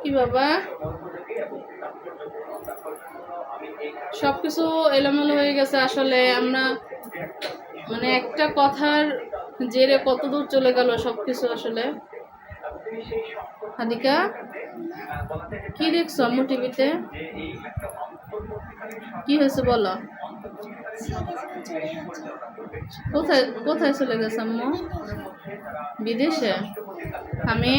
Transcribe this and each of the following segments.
কি বাবা? সবকিছু এলোমেলো হয়ে গেছে আসলে। আমরা মানে একটা কথার জেরে কত দূর চলে গেল সবকিছু আসলে। হাদিকা, কি দেখছ আম্মু টিভিতে? কি হয়েছে বলো? কোথায় কোথায় চলে গেছে আম্মু? বিদেশে? আমি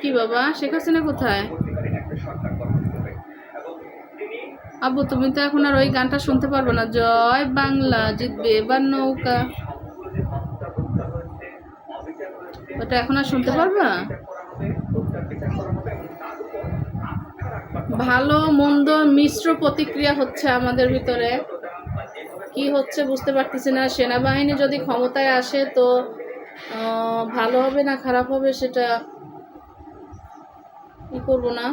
কি বাবা? শেখ হাসিনা কোথায়? আব্বু, তুমি তো এখন আর ওই গানটা শুনতে পারবে না। জয় বাংলা, জিতবে এবার নৌকা। ওটা এখন আর শুনতে পারবা? ভালো, মন্দ, মিশ্র প্রতিক্রিয়া হচ্ছে আমাদের ভিতরে। কি হচ্ছে বুঝতে পারতেছি না। সেনাবাহিনী যদি ক্ষমতায় আসে তো ভালো হবে না খারাপ হবে সেটা ই করব না,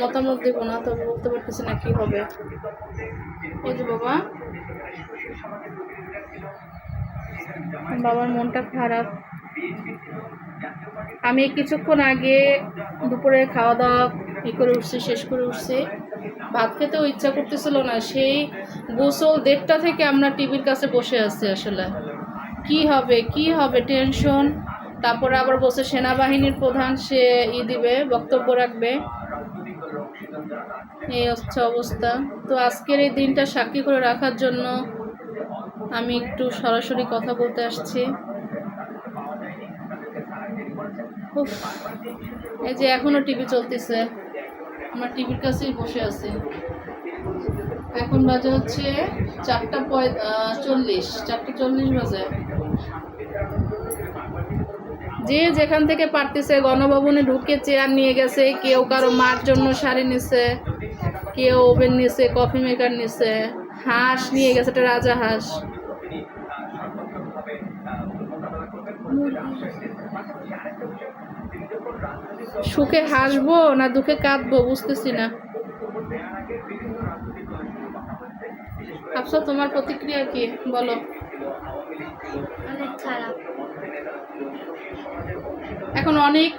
মতামত দেবো না, তবে বলতে পারতেছি না কি হবে। যে বাবা। বাবার মনটা খারাপ। আমি কিছুক্ষণ আগে দুপুরে খাওয়া দাওয়া ই করে উঠছি, শেষ করে উঠছি। ভাত খেতেও ইচ্ছা করতেছিল না, সেই গোসল দেড়টা থেকে আমরা টিভির কাছে বসে আছি আসলে। কি হবে কি হবে, টেনশন। তারপরে আবার বসে সেনাবাহিনীর প্রধান সে ই দিবে, বক্তব্য রাখবে। এই হচ্ছে অবস্থা। তো আজকের এই দিনটা সাক্ষী করে রাখার জন্য আমি একটু সরাসরি কথা বলতে আসছি। এই যে এখনও টিভি চলতেছে। আমরা টিভির কাছেই বসে আছি। এখন বাজে হচ্ছে চারটা চল্লিশ। চারটা চল্লিশ বাজে। যে যেখান থেকে পারতেছে গণভবনে ঢুকে চেয়ার নিয়ে গেছে, কেউ কারও মার জন্য শাড়ি নিছে, কেউ ওভেন নিছে কফি মেকার নিছে, হাঁস নিয়ে গেছে একটা রাজা হাঁস। সুখে হাসবো না দুঃখে কাঁদবো, বুঝতেছি না। আফসা তোমার প্রতিক্রিয়া কি? বলো। অনেক খারাপ। এখন অনেক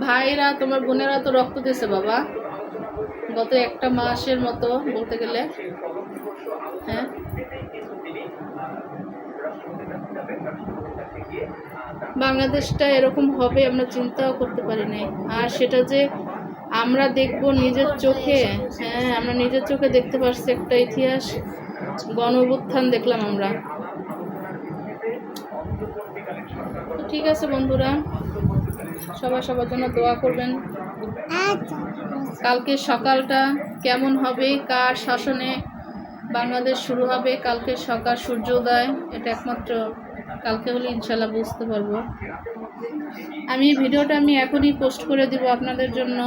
ভাইরা তোমার বোনেরা তো রক্ত দিয়েছে বাবা। গত একটা মাসের মতো বলতে গেলে। হ্যাঁ? বাংলাদেশটা এরকম হবে আমরা চিন্তাও করতে পারি নাই। আর সেটা যে আমরা দেখব নিজের চোখে হ্যাঁ আমরা নিজের চোখে দেখতে পারছি একটা ইতিহাস। গণ অভ্যুত্থান দেখলাম আমরা। তো ঠিক আছে বন্ধুরা সবাই সবার জন্য দোয়া করবেন। আচ্ছা। কালকে সকালটা কেমন হবে? কার শাসনে বাংলাদেশ শুরু হবে? কালকে সকাল সূর্যোদয় এটা একমাত্র কালকে হলে ইনশাল্লাহ বুঝতে পারব। আমি ভিডিওটা আমি এখনই পোস্ট করে দিব আপনাদের জন্য।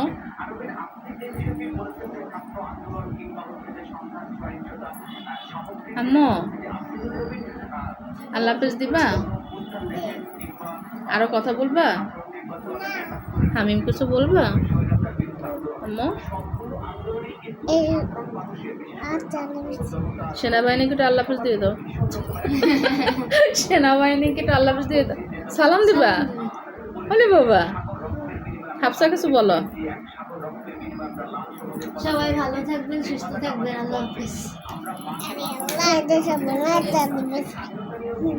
আম্মু, আল্লাহ হাফেজ দিবা? আরও কথা বলবা? হামিম কিছু বলবা? আম্মু? সেনাবাহিনীকে আল্লাহ হাফেজ দিয়ে দাও। সেনাবাহিনীকে আল্লাহ হাফেজ দিয়ে দাও। সালাম দিবা? বলে বাবা, হাফসা কিছু বলো। সবাই ভালো থাকবেন সুস্থ থাকবেন আল্লাহ হাফিজ।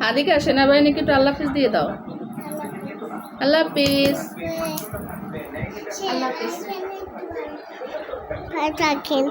আদিকা সেনাবাহিনীকে একটু আল্লাহ হাফিজ দিয়ে দাও। আল্লাহ হাফিজ। আল্লাহ হাফিজ। থাকেন